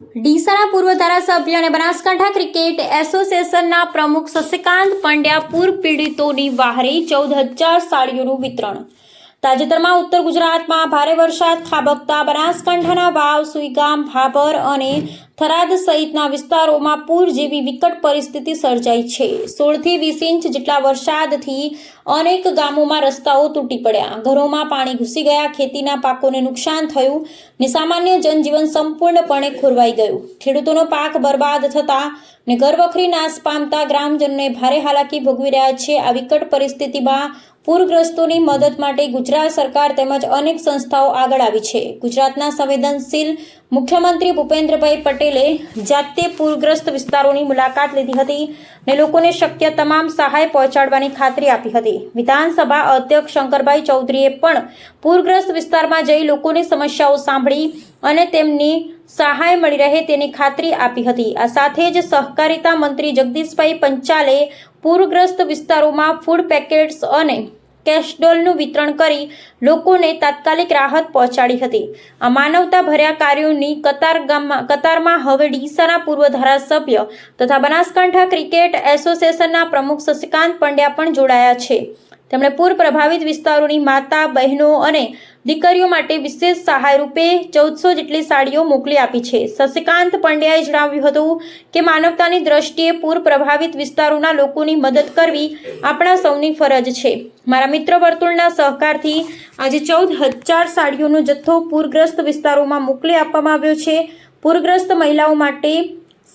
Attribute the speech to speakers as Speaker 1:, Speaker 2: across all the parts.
Speaker 1: ડીસાના પૂર્વ ધારાસભ્ય અને બનાસકાંઠા ક્રિકેટ એસોસિએશનના પ્રમુખ શશિકાંત પંડ્યા પૂર પીડિતોની વહારે ચૌદ હજાર સાડીઓનું વિતરણ. તાજેતરમાં ઉત્તર ગુજરાતમાં ભારે વરસાદ, ખાબકતા, બનાસકાંઠાના વાવ, સુઈગામ, ભાભર અને થરાદ સહિતના વિસ્તારોમાં પૂર જેવી વિકટ પરિસ્થિતિ સર્જાઈ છે. સોળથી વીસ ઇંચ જેટલા વરસાદથી અનેક ગામોમાં રસ્તાઓ તૂટી પડ્યા. ઘરોમાં પાણી ઘૂસી ગયા, ખેતીના પાકોને નુકસાન થયું ને સામાન્ય જનજીવન સંપૂર્ણપણે ખોરવાઈ ગયું. ખેડૂતોનો પાક બરબાદ થતા ને ઘરવખરી નાશ પામતા ગ્રામજનોને ભારે હાલાકી ભોગવી રહ્યા છે. આ વિકટ પરિસ્થિતિમાં પૂરગ્રસ્તોની મદદ માટે ગુજરાત સરકાર તેમજ અનેક સંસ્થાઓ આગળ આવી છે. ગુજરાતના સંવેદનશીલ મુખ્યમંત્રી ભૂપેન્દ્રભાઈ પટેલે જાતે પૂરગ્રસ્ત વિસ્તારોની મુલાકાત લીધી હતી ને લોકોને શક્ય તમામ સહાય પહોંચાડવાની ખાતરી આપી હતી. વિધાનસભા અધ્યક્ષ શંકરભાઈ ચૌધરીએ પણ પૂરગ્રસ્ત વિસ્તારમાં જઈ લોકોની સમસ્યાઓ સાંભળી અને તેમની સહાય મળી રહે તેની ખાતરી આપી હતી. આ સાથે જ સહકારિતા મંત્રી જગદીશભાઈ પંચાલે પૂરગ્રસ્ત વિસ્તારોમાં ફૂડ પેકેટ્સ અને કેશડોલનું વિતરણ કરી લોકોને તાત્કાલિક રાહત પહોંચાડી હતી. આ માનવતા ભર્યા કાર્યોની કતાર કતારમાં હવે ડીસાના પૂર્વ ધારાસભ્ય તથા બનાસકાંઠા ક્રિકેટ એસોસિએશનના પ્રમુખ શશિકાંત પંડ્યા પણ જોડાયા છે. તેમણે પૂર પ્રભાવિત વિસ્તારોની માતા, બહેનો અને દીકરીઓ માટે વિશેષ સહાય રૂપે ચૌદસો જેટલી સાડીઓ મોકલી આપી છે. શશિકાંત પંડ્યાએ જણાવ્યું હતું કે માનવતાની દ્રષ્ટિએ પૂર પ્રભાવિત વિસ્તારોના લોકોની મદદ કરવી આપણા સૌની ફરજ છે. મારા મિત્ર વર્તુળના સહકારથી આજે ચૌદ હજાર સાડીઓનો જથ્થો પૂરગ્રસ્ત વિસ્તારોમાં મોકલી આપવામાં આવ્યો છે. પૂરગ્રસ્ત મહિલાઓ માટે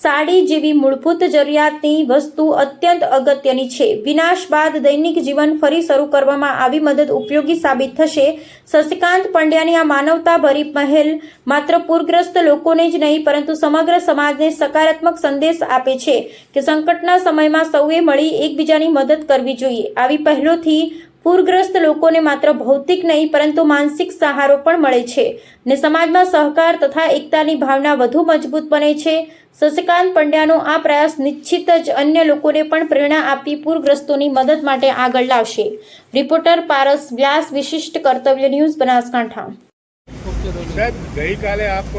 Speaker 1: સાડી જેવી મૂળભૂત જરૂરિયાતની વસ્તુ અત્યંત અગત્યની છે. વિનાશ બાદ દૈનિક જીવન ફરી શરૂ કરવામાં આવી મદદ ઉપયોગી સાબિત થશે. શશિકાંત પંડ્યાની આ માનવતાભરી પહેલ માત્ર પૂરગ્રસ્ત લોકોને જ નહીં, પરંતુ સમગ્ર સમાજને સકારાત્મક સંદેશ આપે છે કે સંકટના સમયમાં સૌએ મળી એકબીજાની મદદ કરવી જોઈએ. આવી પહેલોથી પૂરગ્રસ્ત લોકોને માત્ર ભૌતિક નહીં, પરંતુ માનસિક સહારો પણ મળે છે ને સમાજમાં સહકાર તથા એકતાની ભાવના વધુ મજબૂત બને છે. શશિકાંત પંડ્યાનો આ પ્રયાસ નિશ્ચિત જ અન્ય લોકોને પણ પ્રેરણા આપી પૂરગ્રસ્તોની મદદ માટે આગળ લાવશે. રિપોર્ટર પારસ વ્યાસ, વિશિષ્ટ કર્તવ્ય ન્યૂઝ, બનાસકાંઠા.
Speaker 2: ગઈકાલે આપ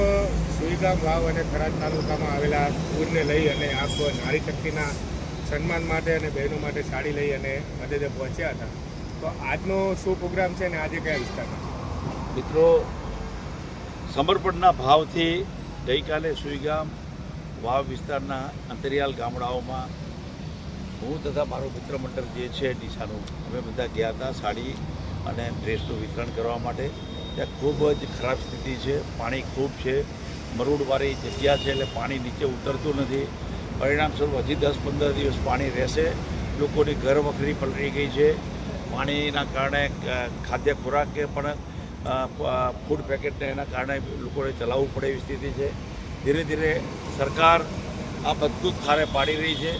Speaker 2: સુઈગામ વાવ અને થરાદ તાલુકામાં આવેલા પૂરને લઈ અને આપ નારી શક્તિના સન્માન માટે અને બહેનો માટે સાડી લઈ અને મદદે પહોંચ્યા હતા. તો આજનો શું પ્રોગ્રામ છે ને આજે કયા વિસ્તારમાં
Speaker 3: મિત્રો, સમર્પણના ભાવથી ગઈકાલે સુઈગામ વાવ વિસ્તારના અંતરિયાલ ગામડાઓમાં હું તથા મારો મિત્ર મંડળ જે છે, નિશાનું, અમે બધા ગયા હતા સાડી અને ડ્રેસનું વિતરણ કરવા માટે. ત્યાં ખૂબ જ ખરાબ સ્થિતિ છે, પાણી ખૂબ છે. મરુડવાળી જગ્યા છે એટલે પાણી નીચે ઉતરતું નથી. પરિણામ સ્વરૂપ હજી દસ પંદર દિવસ પાણી રહેશે. લોકોની ઘર વખરી પલળી ગઈ છે. પાણીના કારણે ખાદ્ય ખોરાક પણ ફૂડ પેકેટને એના કારણે લોકોને ચલાવવું પડે એવી સ્થિતિ છે. ધીરે ધીરે સરકાર આ બધું જ થારે પાડી રહી છે.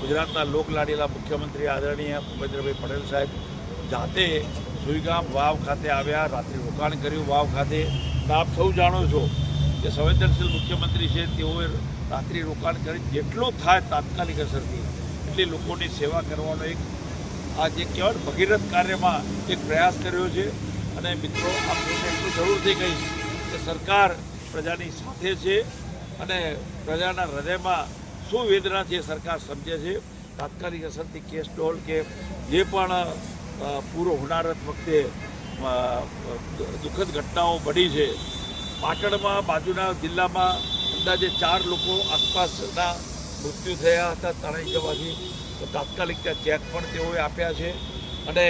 Speaker 3: ગુજરાતના લોકલાડીલા મુખ્યમંત્રી આદરણીય ભૂપેન્દ્રભાઈ પટેલ સાહેબ જાતે સુઈગામ વાવ ખાતે આવ્યા, રાત્રે રોકાણ કર્યું વાવ ખાતે. આપ સૌ જાણો છો કે સંવેદનશીલ મુખ્યમંત્રી છે, તેઓએ રાત્રિ રોકાણ કરી. જેટલું થાય તાત્કાલિક અસરથી એટલી લોકોની સેવા કરવાનો એક આ જે કહેવાય ભગીરથ કાર્યમાં એક પ્રયાસ કર્યો છે. અને મિત્રો આપણે એટલું જરૂરથી કહીશ કે સરકાર પ્રજાની સાથે છે અને પ્રજાના હૃદયમાં શું વેદના છે સરકાર સમજે છે. તાત્કાલિક અસરથી કેસ ડોલ કે જે પણ પૂરો હોનારત વખતે દુઃખદ ઘટનાઓ બની છે. પાટણમાં, બાજુના જિલ્લામાં અંદાજે ચાર લોકો આસપાસના મૃત્યુ થયા હતા તણાઈ જવાથી. તો તાત્કાલિક ત્યાં ચેક પણ તેઓએ આપ્યા છે. અને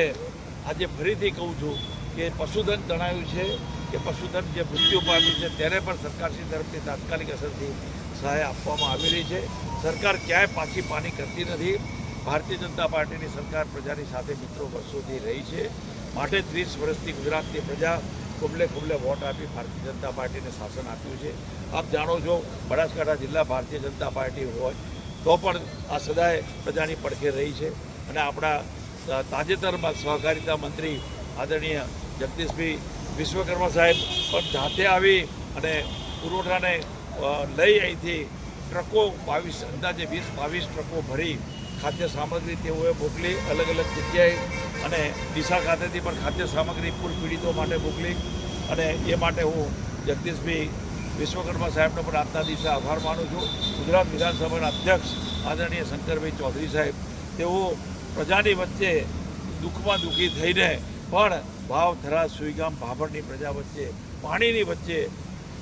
Speaker 3: આજે ફરીથી કહું છું કે પશુધન તણાયું છે કે પશુધન જે મૃત્યુ પામ્યું છે તેને પણ સરકારશ્રી તરફથી તાત્કાલિક અસરથી સહાય આપવામાં આવી રહી છે. સરકાર ક્યાંય પાછી પાની કરતી નથી. ભારતીય જનતા પાર્ટીની સરકાર પ્રજાની સાથે મિત્રો વર્ષોથી રહી છે. માટે ત્રીસ વર્ષથી ગુજરાતની પ્રજા કુબલે ખુબલે વોટ આપી ભારતીય જનતા પાર્ટીને શાસન આપ્યું છે. આપ જાણો છો, બનાસકાંઠા જિલ્લા ભારતીય જનતા પાર્ટી હોય તો પણ આ સદાય પ્રજાની પડખે રહી છે અને આપણા તાજેતરમાં સહકારિતા મંત્રી આદરણીય જગદીશભાઈ વિશ્વકર્મા સાહેબ પણ જાતે આવી અને પુરવઠાને લઈ અહીંથી ટ્રકો બાવીસ, અંદાજે વીસ, બાવીસ ટ્રકો ભરી ખાદ્ય સામગ્રી તેઓએ મોકલી અલગ અલગ જગ્યાએ અને ડીસા ખાતેથી પણ ખાદ્ય સામગ્રી પૂર પીડિતો માટે મોકલી અને એ માટે હું જગદીશભાઈ વિશ્વકર્મા સાહેબનો પણ આજના દિવસે આભાર માનું છું. ગુજરાત વિધાનસભાના અધ્યક્ષ આદરણીય શંકરભાઈ ચૌધરી સાહેબ, તેઓ પ્રજાની વચ્ચે દુઃખમાં દુઃખી થઈને પણ ભાવ ધરા સુઈગામ ભાભરની પ્રજા વચ્ચે, પાણીની વચ્ચે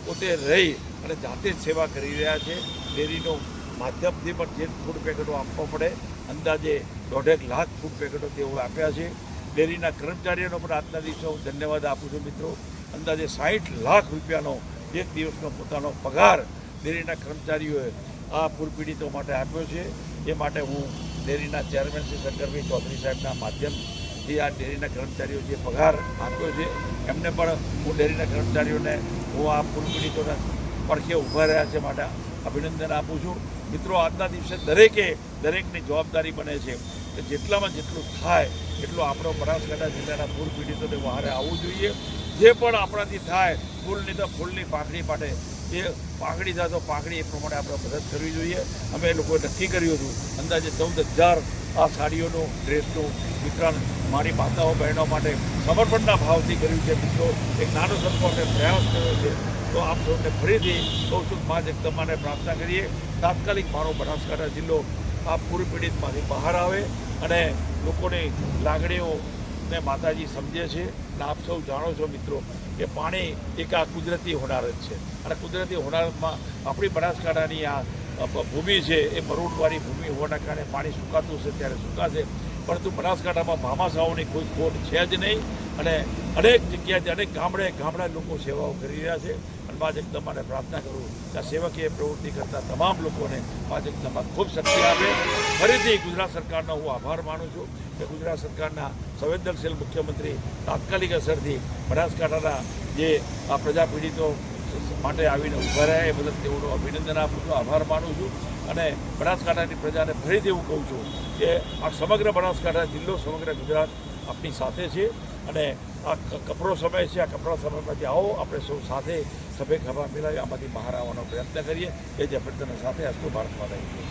Speaker 3: પોતે રહી અને જાતે જ સેવા કરી રહ્યા છે. ડેરીનો માધ્યમથી પણ જે ફૂડ પેકેટો આપવા પડે, અંદાજે દોઢેક લાખ ફૂડ પેકેટો તેઓ આપ્યા છે. ડેરીના કર્મચારીઓનો પણ આજના દિવસે હું ધન્યવાદ આપું છું મિત્રો. અંદાજે સાઠ લાખ રૂપિયાનો એક દિવસનો પોતાનો પગાર ડેરીના કર્મચારીઓએ આ પૂર પીડિતો માટે આપ્યો છે. એ માટે હું ડેરીના ચેરમેન શ્રી શંકરભાઈ ચૌધરી સાહેબના માધ્યમથી આ ડેરીના કર્મચારીઓ જે પગાર આપ્યો છે, એમને પણ હું ડેરીના કર્મચારીઓને હું આ પૂર પીડિતોના પડખે ઊભા રહ્યા છે માટે અભિનંદન આપું છું. મિત્રો, આજના દિવસે દરેકે દરેકની જવાબદારી બને છે કે જેટલામાં જેટલું થાય એટલું આપણો બનાસકાંઠા જિલ્લાના પૂર પીડિતોને વહારે આવવું જોઈએ. જે પણ આપણાથી થાય ફૂલની તો ફૂલની પાંખડી માટે એ પાંખડી થાય તો પાંખડી એ પ્રમાણે આપણે મદદ કરવી જોઈએ. અમે લોકોએ નક્કી કર્યું હતું, અંદાજે ચૌદ હજાર આ સાડીઓનું, ડ્રેસનું વિતરણ મારી માતાઓ, બહેનો માટે સમર્પણના ભાવથી કર્યું છે. મિત્રો, એક નાનો સરખો અમે પ્રયાસ કર્યો છે. તો આપ સૌને ફરીથી કહું છું, મા જગદંબાને પ્રાર્થના કરીએ. તાત્કાલિક મારો બનાસકાંઠા જિલ્લો આ પૂર પીડિતમાંથી બહાર આવે અને લોકોની લાગણીઓને માતાજી સમજે છે અને આપ સૌ જાણો છો મિત્રો કે પાણી એક આ કુદરતી હોનારત છે. અને કુદરતી હોનારતમાં આપણી બનાસકાંઠાની આ ભૂમિ છે એ મરૂડવાળી ભૂમિ હોવાના કારણે પાણી સુકાતું છે ત્યારે સુકાશે. પરંતુ બનાસકાંઠામાં ભામાશાઓની કોઈ ખોટ છે જ નહીં. અને અનેક જગ્યાએથી અનેક ગામડે ગામડા લોકો સેવાઓ કરી રહ્યા છે. મા જગદંબાને પ્રાર્થના કરું કે સેવકીય પ્રવૃત્તિ કરતા તમામ લોકોને મા જગદંબા ખૂબ શક્તિ આપે. ફરીથી ગુજરાત સરકારનો હું આભાર માનું છું કે ગુજરાત સરકારના સંવેદનશીલ મુખ્યમંત્રી તાત્કાલિક અસરથી બનાસકાંઠાના જે આ પ્રજા પીડિતો માટે આવીને ઊભા રહ્યા એ બદલ તેઓનો અભિનંદન આપું છું, આભાર માનું છું. અને બનાસકાંઠાની પ્રજાને ફરીથી હું કહું છું કે આ સમગ્ર બનાસકાંઠા જિલ્લો, સમગ્ર ગુજરાત આપણી સાથે છે. અને આ કપરો સમય છે, આ કપરા સમયમાંથી આવો, આપણે સૌ સાથે સભે ખભા મિલાવી આમાંથી બહાર આવવાનો પ્રયત્ન કરીએ. એ જ અભ્યર્થના સાથે અસ્તુ ભારત માતા